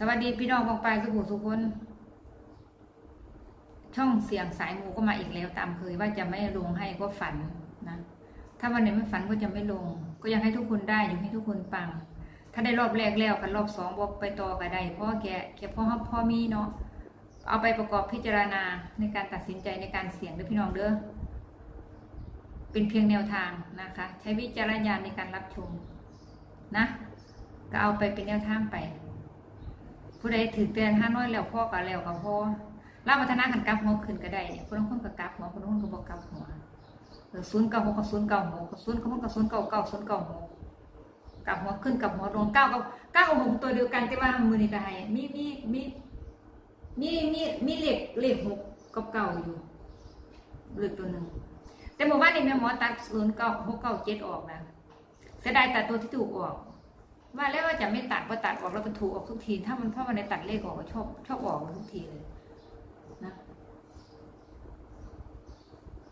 สวัสดีพี่น้องบองไปสุขุสุคน ช่องเสียงสายมูก็มาอีกแล้วตามเคยว่าจะไม่ลงให้ก็ฝันนะ ถ้าวันไหนไม่ฝันก็จะไม่ลง ก็ยังให้ทุกคนได้อยู่ให้ทุกคนปัง ถ้าได้รอบแรกแล้วกันรอบสองบอกไปต่อก็ได้เพราะว่าแกแกพ่อพ่อมีเนาะเอาไปประกอบพิจารณาในการตัดสินใจในการเสี่ยงเด้อพี่น้องเด้อเป็นเพียงแนวทางนะคะ ใช้วิจารณญาณในการรับชมนะ ก็เอาไปเป็นแนวทางไป ผู้ใดถือเตือนห้าน้อยแล้วพ่อก็แล้วกับพ่อล่าพัฒนาขันกับหัวขึ้นก็ได้เนี่ยคนละคนก็กลับหัวคนละคนก็บอกกลับหัวศูนย์เก้าหกกับศูนย์เก้าหกศูนย์เก้าหกกับศูนย์เก้าเก้าศูนย์เก้าหกกับหัวขึ้นกับหัวลงเก้ากับเก้ากับหกตัวเดียวกันแต่ว่ามือนี่ก็ให้มีมีมีมีมีมีเลขเหลขหกกับเก้าอยู่เหลขตัวหนึ่งแต่หมู่บ้านนี่แม่หมอตัดศูนย์เก้าหกเก้าเจ็ดออกนะเสียดายตัดตัวที่ถูกออก ว่าแล้วว่าจะไม่ตัดว่าตัดออกแล้วมันถูกออกทุกที ถ้ามันเพราะมันในตัดเลขออกก็ชอบชอบออกทุกทีเลยนะ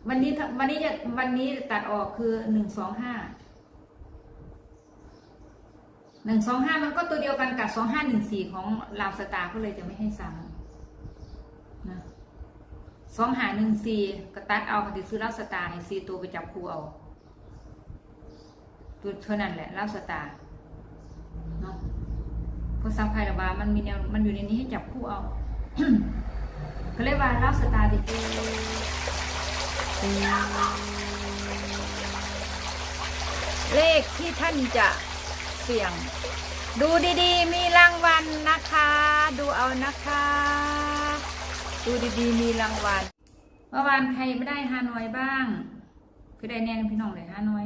วันนี้วันนี้จะวันนี้ตัดออกคือหนึ่งสองห้าหนึ่งสองห้ามันก็ตัวเดียวกันกับสองห้าหนึ่งสี่ของลาวสตาร์ก็เลยจะไม่ให้ซ้ำนะสองหาหนึ่งสี่ก็ตัดเอากันติซื้อลาวสตาร์ให้สี่ตัวไปจับคู่เอาตัวเท่านั้นแหละลาวสตาร์ เพราะซัมไพระบามันมีแนวมันอยู่ในนี้ให้จับคู่เอาก็เลยว่ารับสตาร์ดิเลขที่ท่านจะเสี่ยง ดูดีๆ มีรางวัลนะคะ ดูเอานะคะ ดูดีๆ มีรางวัลเมื่อวานใครไม่ได้ฮานอยบ้าง คือได้แน่นพี่น้องเลยฮานอย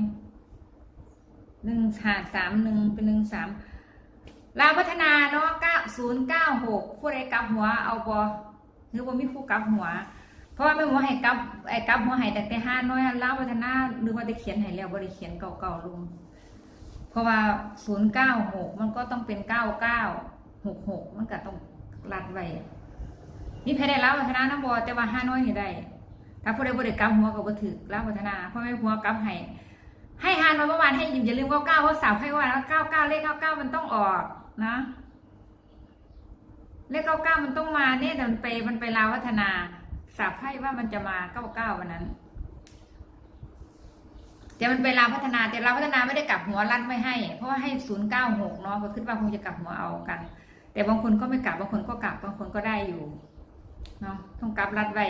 หนึ่งหาสามหนึ่งเป็นหนึ่งสาม ลาวพัฒนาเนาะเก้าศูนย์เก้าหกผู้ใดกลับหัวเอาบอหรือว่ามีผู้กลับหัว เพราะว่าไม่หัวให้กลับไอ้กลับหัวให้แต่แต่ห้าน้อยลาวพัฒนาหรือว่าได้เขียนให้แล้วบริเขียนเก่าๆลุงเพราะว่าศูนย์เก้าหกมันก็ต้องเป็นเก้าเก้าหกหกมันก็ต้องรัดไว้นี่แพ้ได้ลาวพัฒนานะบอแต่ว่าห้าน้อยนี่ได้ถ้าผู้ใดบริกรรมหัวก็บ่ถึกลาวพัฒนาเพราะไม่หัวกลับให้ให้ฮานอยเมื่อวานให้อย่าลืมเก้าเก้าเพราะสาวให้ว่าแล้วเก้าเก้าเลขเก้าเก้ามันต้องออก นะเลขเก้าเก้ามันต้องมาเนี่ยแต่มันไปมันไปลาวพัฒนาสาวให้ว่ามันจะมาเก้าเก้าวันนั้นแต่มันไปลาวพัฒนาแต่ลาวพัฒนาไม่ได้กลับหัวรัดไม่ให้ เพราะว่าให้ศูนย์เก้าหกเนาะเพราคิดว่าคงจะกลับหัวเอากัน แต่บางคนก็ไม่กลับบางคนก็กลับบางคนก็ได้อยู่เนาะต้องกลับรัดไว้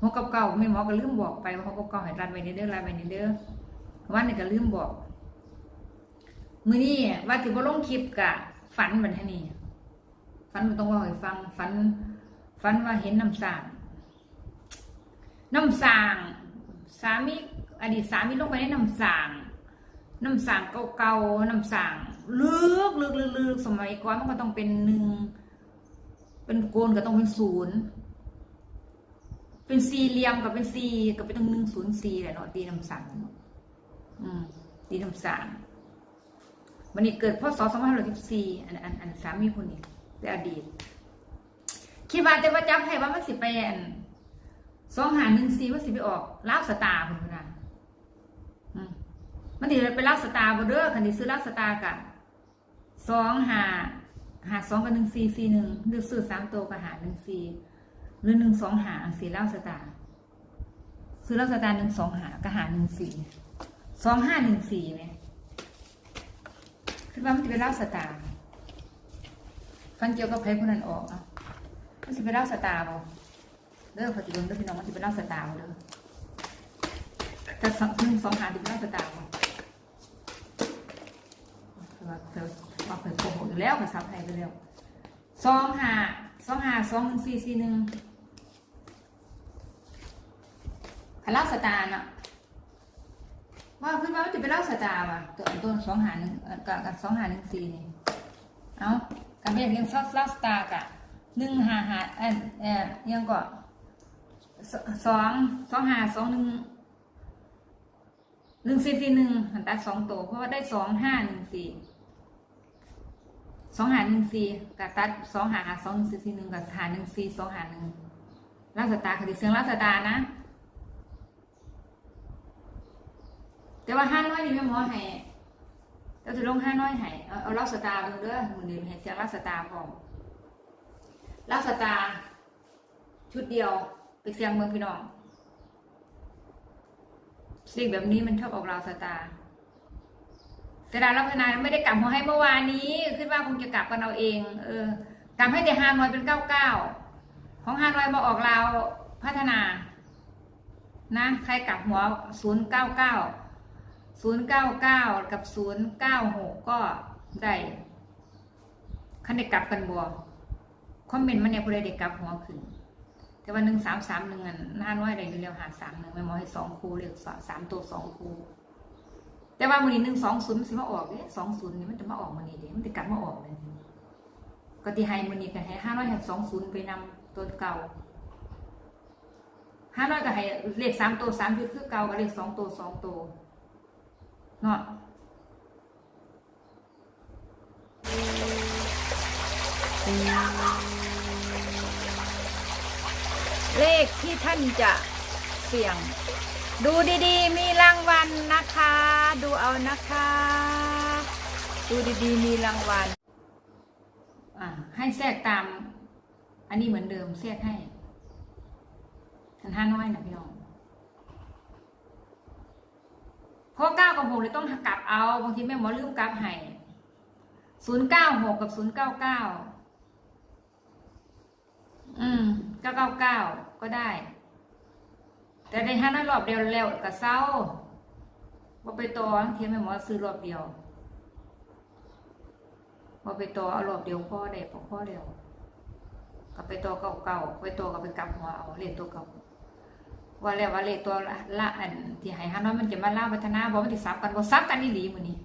หัวเก้าเก้าไม่หมอก็ลืมบอกไปว่าหัวเก้าเก้าให้รัดไว้ในเด้อรัดไว้ในเด้อวันนี้ก็ลืมบอก มือนี้ว่าสิบ่าลงคลิปกะ ฝันบันทนี้ฝันมันต้องว่าให้ฟังฝันฝันว่าเห็นน้ำสางน้ำสางสามีอดีตสามีลงไปในน้ำสางน้ำสางเก่าๆน้ำสางลึกลึกลึกลึกสมัยก่อนมันก็ต้องเป็นหนึ่งเป็นโกนก็ต้องเป็นศูนย์เป็นสี่เหลี่ยมกับเป็นสี่ก็เป็นตั้งหนึ่งศูนย์สี่แหละเนาะตีน้ำสางอืมตีน้ำสาง วันนี้เกิดพศสองพันห้าร้อยสิบสี่อันอันอันสามีคนนี้แต่อดีต คิดว่าแต่ว่าจำให้ว่ามันสิไปอันสองหาหนึ่งสี่ว่าสิไปออกลาบสตาร์คนนั้นอืมมันถือไปลาบสตาร์บ่เด้อคันที่ซื้อลาบสตาร์กะสองหาหาสองกับหนึ่งสี่สี่หนึ่งหรือซื้อสามตัวกับหาหนึ่งสี่หรือหนึ่งสองหาสี่ลาบสตาร์ซื้อลาบสตาร์หนึ่งสองหากับหาหนึ่งสี่สองห้าหนึ่งสี่ไหม ว่ามันจะไปเล่าสตาร์ฟันเกี่ยวกับไพ่คนนั้นออกอะมันจะไปเล่าสตาร์บ่เด้อพอจะเบิ่งเด้อพี่น้องมันจะไปเล่าสตาร์บ่เด้อแต่สองหนึ่งสองหาจะไปเล่าสตาร์บ่คือว่าเธอว่าเผยโกหกอยู่แล้วภาษาไทยไปแล้วสองหาสองหาสองหนึ่งสี่สี่หนึ่งถ้าเล่าสตาร์เนาะ ว่าขึ้นมาว่าจะไปเล่าสตาร์ว่ะตัวตัวสองหาหนึ่งกับกับสองหาหนึ่งสี่นี่เอาการเรียนเรียงซอสเล่าสตาร์กะหนึ่งหาหาเอ่อเอ่อยังก็สสองสองหาสองหนึ่งหนึ่งสี่สี่หนึ่งหันตัดสองตัวเพราะว่าได้สองห้าหนึ่งสี่สองหาหนึ่งสี่กับตัดสองหาหาสองหนึ่งสี่สี่หนึ่งกับหาหนึ่งสี่สองหาหนึ่งเล่าสตาร์คดีเสียงเล่าสตาร์นะ แต่ว่าห้าน้อยนี่แม่หมอให้เราจะลงห้าน้อยให้เอาเอาล่าสตาร์เบิ่งเด้อมื้อนี้ให้เสียงล่าสตาร์พร้อมลักสตาร์ชุดเดียวไปเสียงเมืองพี่น้องสิ่งแบบนี้มันชอบออกราวสตาร์เสียดายรับพนาไม่ได้กลับหัวให้เมื่อวานนี้คิดว่าคงจะกลับกันเอาเอง เออกลับให้แต่ฮานอยเป็นเก้าเก้าของฮานอยมาออกราวพัฒนา นะ ใครกลับหัวศูนย์เก้าเก้า ศูนย์เก้าเก้ากับศูนย์เก้าหกก็ได้คันได้กลับกันบัวคอมเมนต์มาเนี่ยผู้ใดได้กลับหัวขึ้น แต่ว่าหนึ่งสามสามหนึ่งอันน่าน้อยได้อยู่แล้วหาสามหนึ่งไม่มอให้สองคูเรียกสามตัวสองคูแต่ว่ามือนี้หนึ่งสองศูนย์มันสิมาออกเนี่ยสองศูนย์นี่มันจะมาออกมือนี้เดี๋ยวมันจะกลับมาออกเลยก็ตีให้มือนี้ก็ให้ห้าร้อยหักสองศูนย์ไปนำตัวเก่าห้าร้อยก็ให้เลขสามตัวสามชุดคือเก่ากับเลขสองตัวสองตัว เนาะเลขที่ท่านจะเสี่ยง ดูดีๆ มีรางวัลนะคะ ดูเอานะคะ ดูดีๆ มีรางวัลอ่าให้แทรกตาม อันนี้เหมือนเดิมแทรกให้ทันห้าน้อยนะพี่น้อง เพราะเก้ากับหกเลยต้องกลับเอา บางทีแม่หมอลืมกลับให้ศูนย์เก้าหกกับศูนย์เก้าเก้าอืมเก้าเก้าเก้าก็ได้ แต่ในห้าน้อยรอบเดียวแล้วก็เศร้าว่าไปต่อบางทีแม่หมอซื้อรอบเดียวว่าไปต่อเอารอบเดียวพ่อได้พอพ่อเดียวก็ไปต่อเก่าเก่าๆไปต่อก็ไปกลับหัวเอาเลขตัวเก่า ว่าแล้วว่าเลขตัวละอันที่ให้ห้าน้อยมันจะมาล่าพัฒนาบอกมันติซับกันบ่ซับกันนี่หลีมือนี้